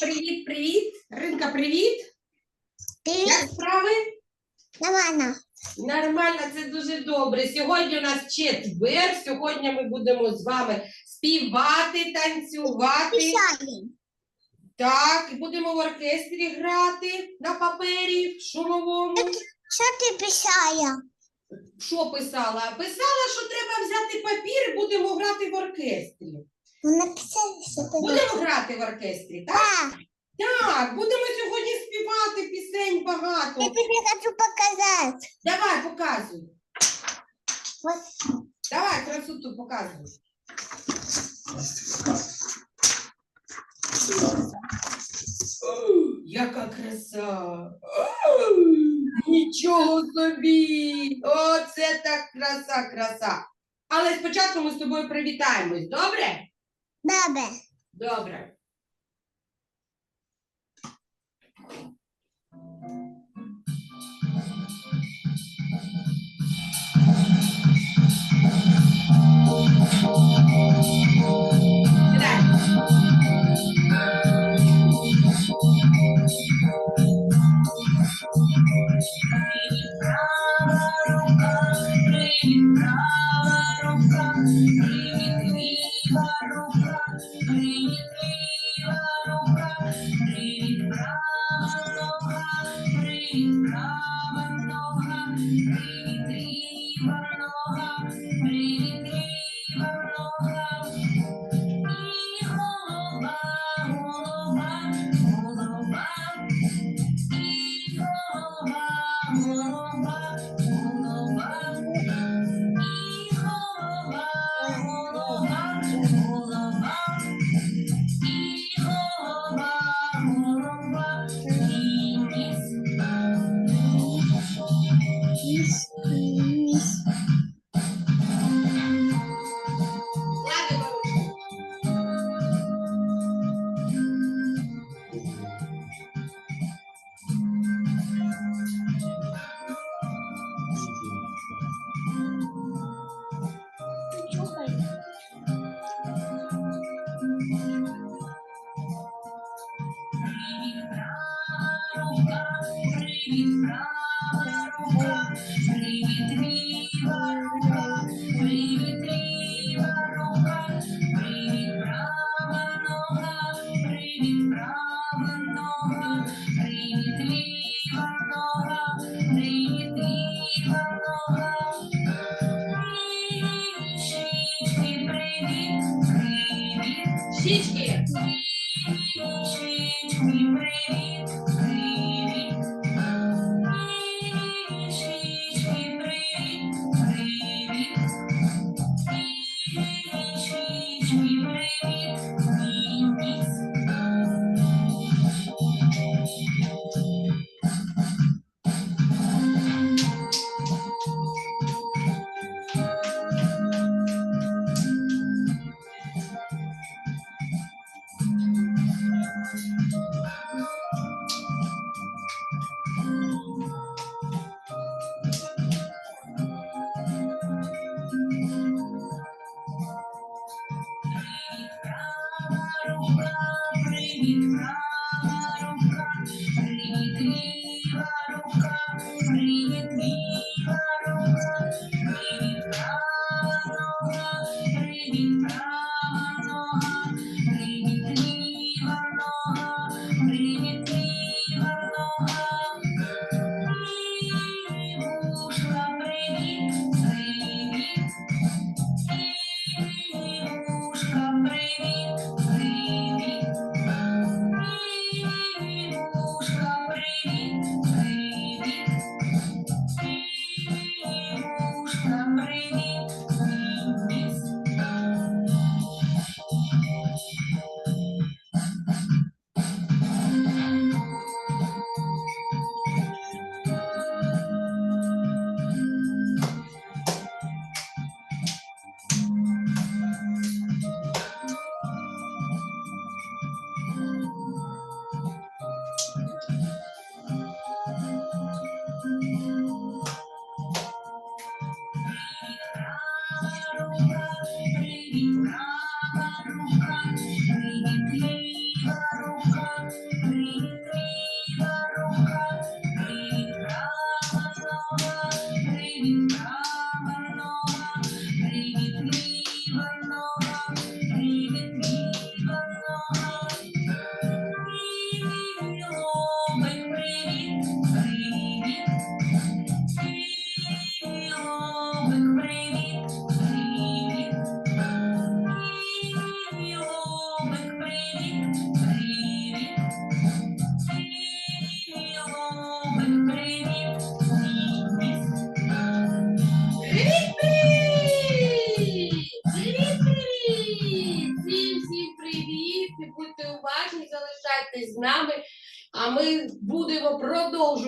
Привіт, привіт. Ринка, привіт. Як справи? нормально. Нормально, це дуже добре. Сьогодні у нас четвер. Сьогодні ми будемо з вами співати, танцювати. Писали. Так, будемо в оркестрі грати на папері, в шумовому. Что ты писала? Що писала? Писала, що треба взяти папір і будемо грати в оркестрі. Ну, написали, что ты Будемо грати в оркестрі, так? Да, Так, будемо сьогодні співати пісень багато. я тебе хочу показать. Давай, показуй. Вот. Давай красоту показуй. Ух, Яка краса! Ух, Нічого собі! Оце так краса, краса. Але спочатку ми з тобою привітаємось, добре? Баба. Добре. Щічки. привіт,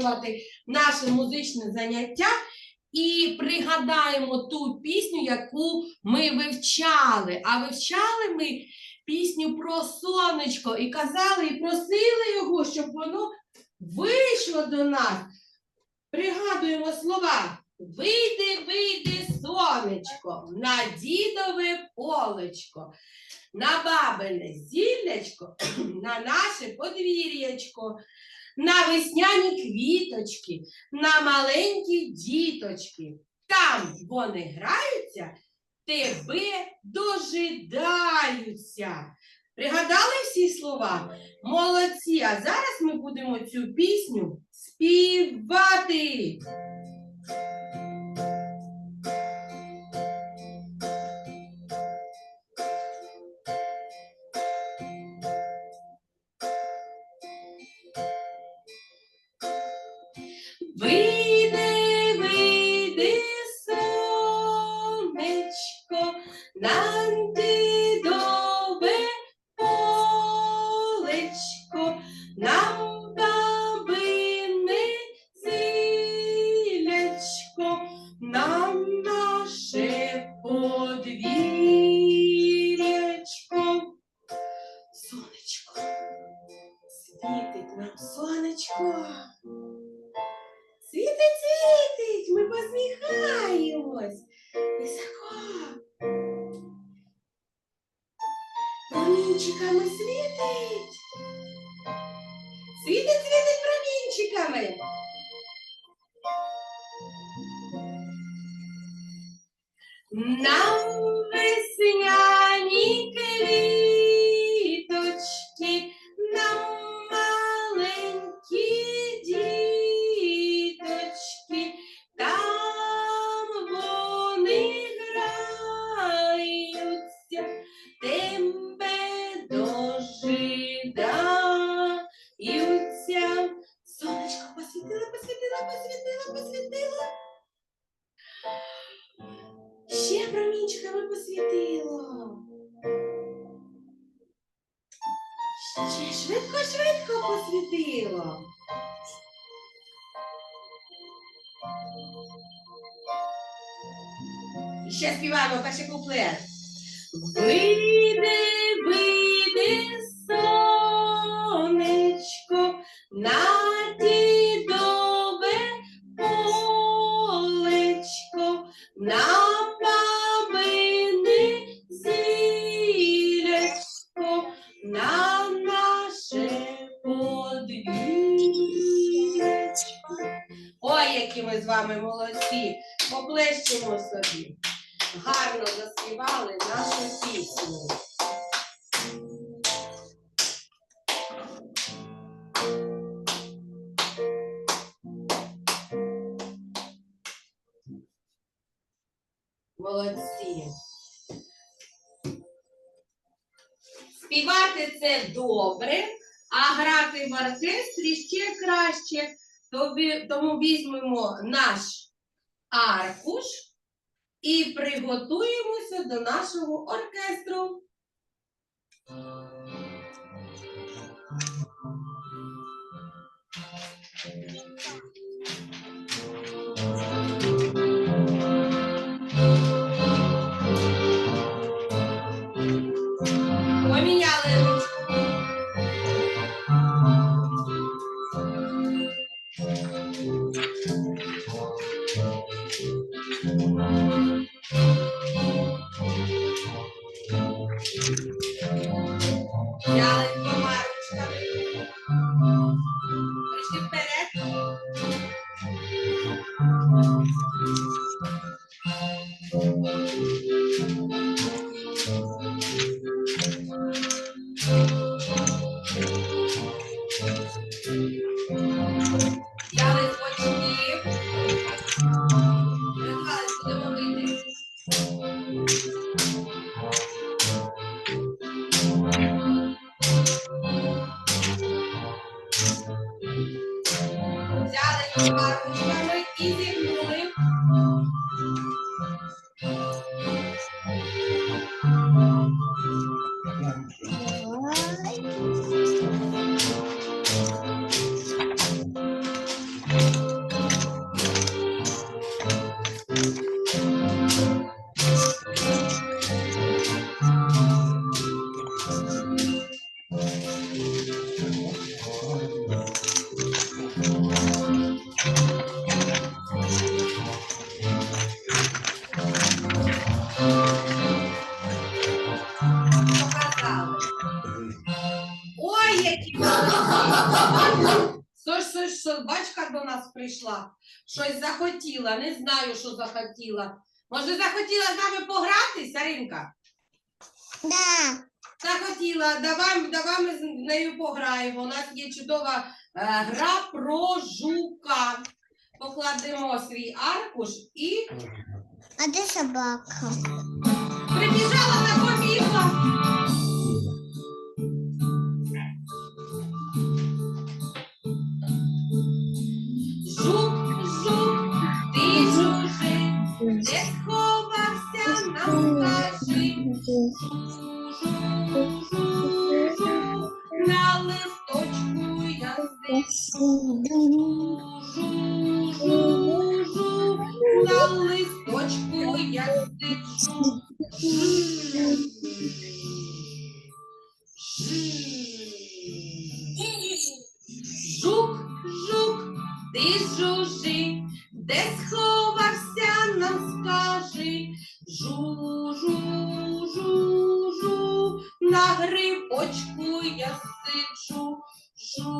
продовжувати наше музичне заняття і пригадаємо ту пісню, яку ми вивчали. А вивчали ми пісню про сонечко і казали, і просили його, щоб воно вийшло до нас. Пригадуємо слова. Вийди, вийди, сонечко, на дідове полечко, на бабине зіллячко, на наше подвір'ячко, на весняні квіточки, на маленькі діточки. Там вони граються, тебе дожидаються. Пригадали всі слова? Молодці! А зараз ми будемо цю пісню співати. Промінчиками світить. Світить, світить промінчиками. Нам весняні квіточки, посвітило. І ще співаємо перший куплет. Вийди, вийди, Молодці. Співати це добре, а грати в оркестрі ще краще. Тому візьмемо наш аркуш і приготуємося до нашого оркестру. Obrigada, João прийшла. Щось захотіла, не знаю, що захотіла. Може, захотіла з нами пограти, Саринка? Да. Захотіла, давай, давай ми з нею пограємо. У нас є чудова е, гра про жука. Покладемо свій аркуш і А де собака? прибіжала та побігла. На листочку я сиджу. Жук, жук, ти жужи, де сховався, нам скажи. Жу, жу, жу, жу, на грибочку я сиджу. Жу, жу,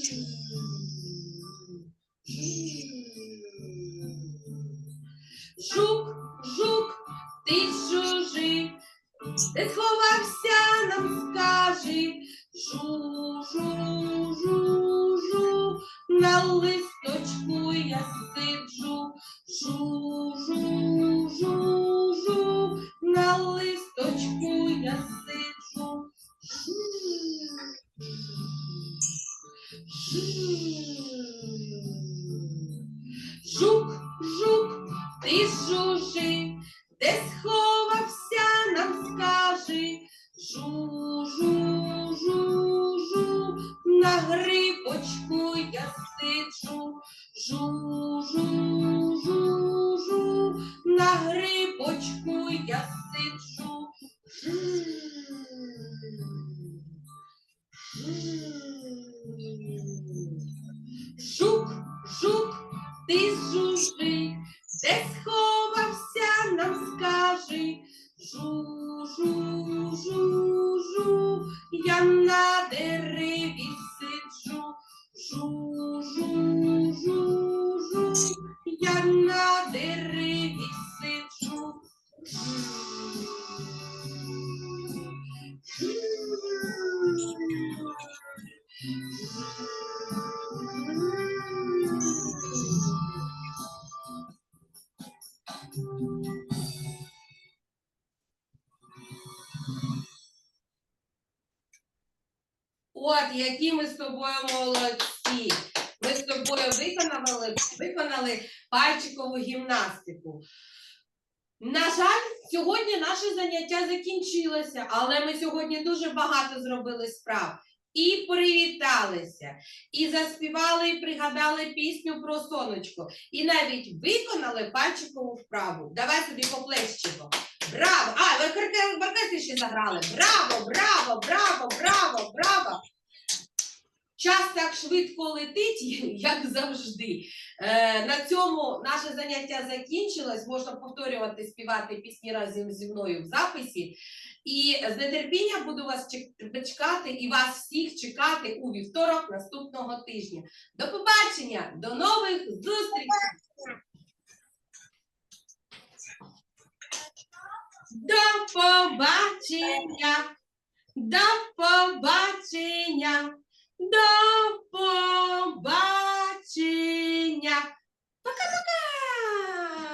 які ми з тобою молодці. Ми з тобою виконали, виконали пальчикову гімнастику. На жаль, сьогодні наше заняття закінчилося, але ми сьогодні дуже багато зробили справ. І привіталися, і заспівали, і пригадали пісню про сонечко, і навіть виконали пальчикову вправу. Давай собі поплещемо. Браво! А, ви в ще заграли. Браво, браво, браво, браво, браво! Час так швидко летить, як завжди. Е, на цьому наше заняття закінчилось. Можна повторювати, співати пісні разом зі мною в записі. І з нетерпінням буду вас чекати і вас всіх чекати у вівторок наступного тижня. До побачення, до нових зустрічей! До побачення! До побачення! Dom Bombatinha. Toca, toca!